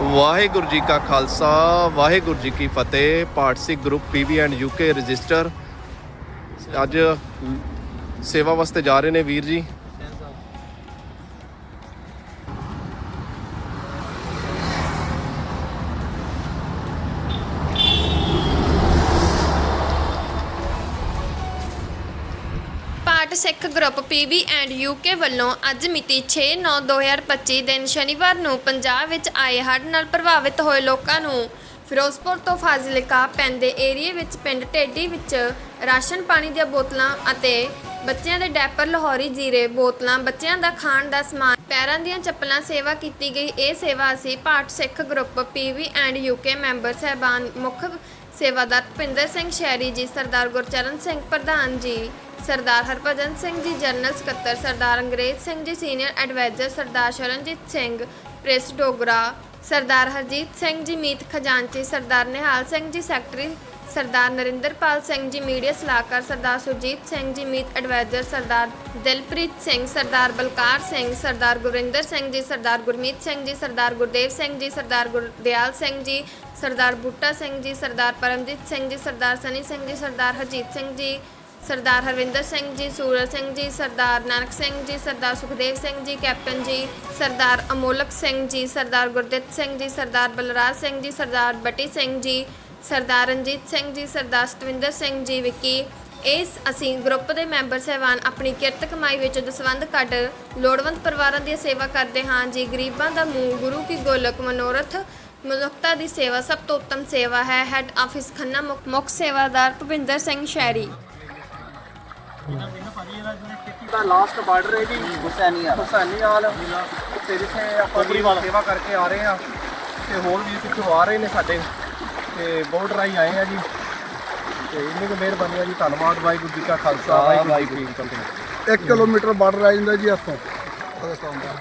ਵਾਹਿਗੁਰੂ ਜੀ ਕਾ ਖਾਲਸਾ, ਵਾਹਿਗੁਰੂ ਜੀ ਕੀ ਫਤਿਹ। ਪਾਰਟਸੀ group PV and UK register. ਅੱਜ ਸੇਵਾ ਵਾਸਤੇ ਜਾ ਰਹੇ ਨੇ ਵੀਰ ਜੀ। Sikh group PB and UK ਵੱਲੋਂ ਅੱਜ ਮਿਤੀ 6/9/2025 ਦਿਨ ਸ਼ਨੀਵਾਰ ਨੂੰ ਪੰਜਾਬ ਵਿੱਚ ਆਏ ਹੜ੍ਹ ਨਾਲ ਪ੍ਰਭਾਵਿਤ ਹੋਏ ਲੋਕਾਂ ਨੂੰ ਫਿਰੋਜ਼ਪੁਰ ਤੋਂ ਫਾਜ਼ਿਲਕਾ ਪੈਂਦੇ ਏਰੀਏ ਵਿੱਚ ਪਿੰਡ ਢੇਡੀ ਵਿੱਚ ਰਾਸ਼ਨ ਪਾਣੀ ਦੀਆਂ ਬੋਤਲਾਂ ਅਤੇ ਬੱਚਿਆਂ ਦੇ ਡੈਪਰ ਲਾਹੌਰੀ ਜੀਰੇ ਬੋਤਲਾਂ, ਬੱਚਿਆਂ ਦਾ ਖਾਣ ਦਾ ਸਮਾਨ, ਪੈਰਾਂ ਦੀਆਂ ਚੱਪਲਾਂ ਸੇਵਾ ਕੀਤੀ ਗਈ। ਇਹ ਸੇਵਾ ਅਸੀਂ Bhat Sikh group PV and UK member ਸਹਿਬਾਨ ਮੁੱਖ ਸੇਵਾਦਾਰ ਭਿੰਦਰ ਸਿੰਘ ਸ਼ਹਿਰੀ ਜੀ, ਸਰਦਾਰ ਗੁਰਚਰਨ ਸਿੰਘ ਪ੍ਰਧਾਨ ਜੀ, ਸਰਦਾਰ ਹਰਭਜਨ ਸਿੰਘ ਜੀ, ਜਨਰਲ ਸਕੱਤਰ Sardar Angrez Singh ji, senior adviser Sardar Sharanjit Singh, press Dogra Sardar Harjit Singh ji, ਮੀਤ ਖਜ਼ਾਨਚੀ, ਸਰਦਾਰ ਨਿਹਾਲ ਸਿੰਘ ਜੀ, ਸੈਕਟਰੀ ਸਰਦਾਰ ਨਰਿੰਦਰਪਾਲ ਸਿੰਘ ਜੀ ਮੀਡੀਆ ਸਲਾਹਕਾਰ ਸਰਦਾਰ ਸੁਰਜੀਤ ਸਿੰਘ ਜੀ ਮੀਤ ਐਡਵਾਈਜ਼ਰ ਸਰਦਾਰ ਦਿਲਪ੍ਰੀਤ ਸਿੰਘ ਸਰਦਾਰ ਬਲਕਾਰ ਸਿੰਘ ਸਰਦਾਰ ਗੁਰਿੰਦਰ ਸਿੰਘ ਜੀ ਸਰਦਾਰ ਗੁਰਮੀਤ ਸਿੰਘ ਜੀ ਸਰਦਾਰ ਗੁਰਦੇਵ ਸਿੰਘ ਜੀ ਸਰਦਾਰ ਗੁਰਦਿਆਲ ਸਿੰਘ ਜੀ ਸਰਦਾਰ ਬੂਟਾ ਸਿੰਘ ਜੀ ਸਰਦਾਰ ਪਰਮਜੀਤ ਸਿੰਘ ਜੀ ਸਰਦਾਰ ਸਨੀ ਸਿੰਘ ਜੀ ਸਰਦਾਰ ਹਰਜੀਤ ਸਿੰਘ ਜੀ ਸਰਦਾਰ ਹਰਵਿੰਦਰ ਸਿੰਘ ਜੀ ਸੂਰਜ ਸਿੰਘ ਜੀ ਸਰਦਾਰ ਨਾਨਕ ਸਿੰਘ ਜੀ ਸਰਦਾਰ ਸੁਖਦੇਵ ਸਿੰਘ ਜੀ ਕੈਪਟਨ ਜੀ ਸਰਦਾਰ ਅਮੋਲਕ ਸਿੰਘ ਜੀ ਸਰਦਾਰ ਗੁਰਦਿੱਤ ਸਿੰਘ ਜੀ ਸਰਦਾਰ ਬਲਰਾਜ ਸਿੰਘ ਜੀ ਸਰਦਾਰ ਬਟੀ ਸਿੰਘ ਜੀ ਸਰਦਾਰ ਰਣਜੀਤ ਸਿੰਘ ਜੀ ਸਰਦਾਰ ਸਤਵਿੰਦਰ ਸਿੰਘ ਜੀ ਵਿੱਕੀ ਇਸ ਅਸੀਂ ਗਰੁੱਪ ਦੇ ਮੈਂਬਰ ਸਹਿਬਾਨ ਆਪਣੀ ਕਿਰਤ ਕਮਾਈ ਵਿੱਚ ਦਸਵੰਧ ਕੱਢ ਲੋੜਵੰਦ ਪਰਿਵਾਰਾਂ ਦੀ ਸੇਵਾ ਕਰਦੇ ਹਾਂ ਜੀ। ਗਰੀਬਾਂ ਦਾ ਮੂੰਹ ਗੁਰੂ ਕੀ ਗੋਲਕ ਮਨੋਰਥ ਮਨੁੱਖਤਾ ਦੀ ਸੇਵਾ ਸਭ ਤੋਂ ਉੱਤਮ ਸੇਵਾ ਹੈ। ਹੈੱਡ ਆਫਿਸ ਖੰਨਾ ਮੁੱਖ ਮੁੱਖ ਸੇਵਾਦਾਰ ਭੁਪਿੰਦਰ ਸਿੰਘ ਸ਼ੈਰੀ ਦਾ ਲਾਸਟ ਬਾਰਡਰ ਹੈ ਜੀ। ਹੁਸੈਨੀਆਲ। ਹੁਸੈਨੀਆਲ। ਤੇ ਜਿੱਥੇ ਆਪਾਂ ਦੀ ਸੇਵਾ ਕਰਕੇ ਆ ਰਹੇ ਆ ਤੇ ਹੋਰ ਵੀ ਪਿੱਛੋਂ ਆ ਰਹੇ ਨੇ ਸਾਡੇ। ਤੇ ਬਾਰਡਰ ਆਈ ਆਏ ਆ ਜੀ। ਤੇ ਇੰਨੀ ਕੁ ਮਿਹਰਬਾਨੀ ਆ ਜੀ। ਧੰਨਵਾਦ, ਵਾਹਿਗੁਰੂ ਜੀ ਕਾ ਖਾਲਸਾ, ਵਾਹਿਗੁਰੂ ਜੀ ਕੀ ਫਤਿਹ। 1 ਕਿਲੋਮੀਟਰ ਬਾਰਡਰ ਆ ਜਾਂਦਾ ਜੀ ਇੱਥੋਂ। ਪਾਕਿਸਤਾਨ ਦਾ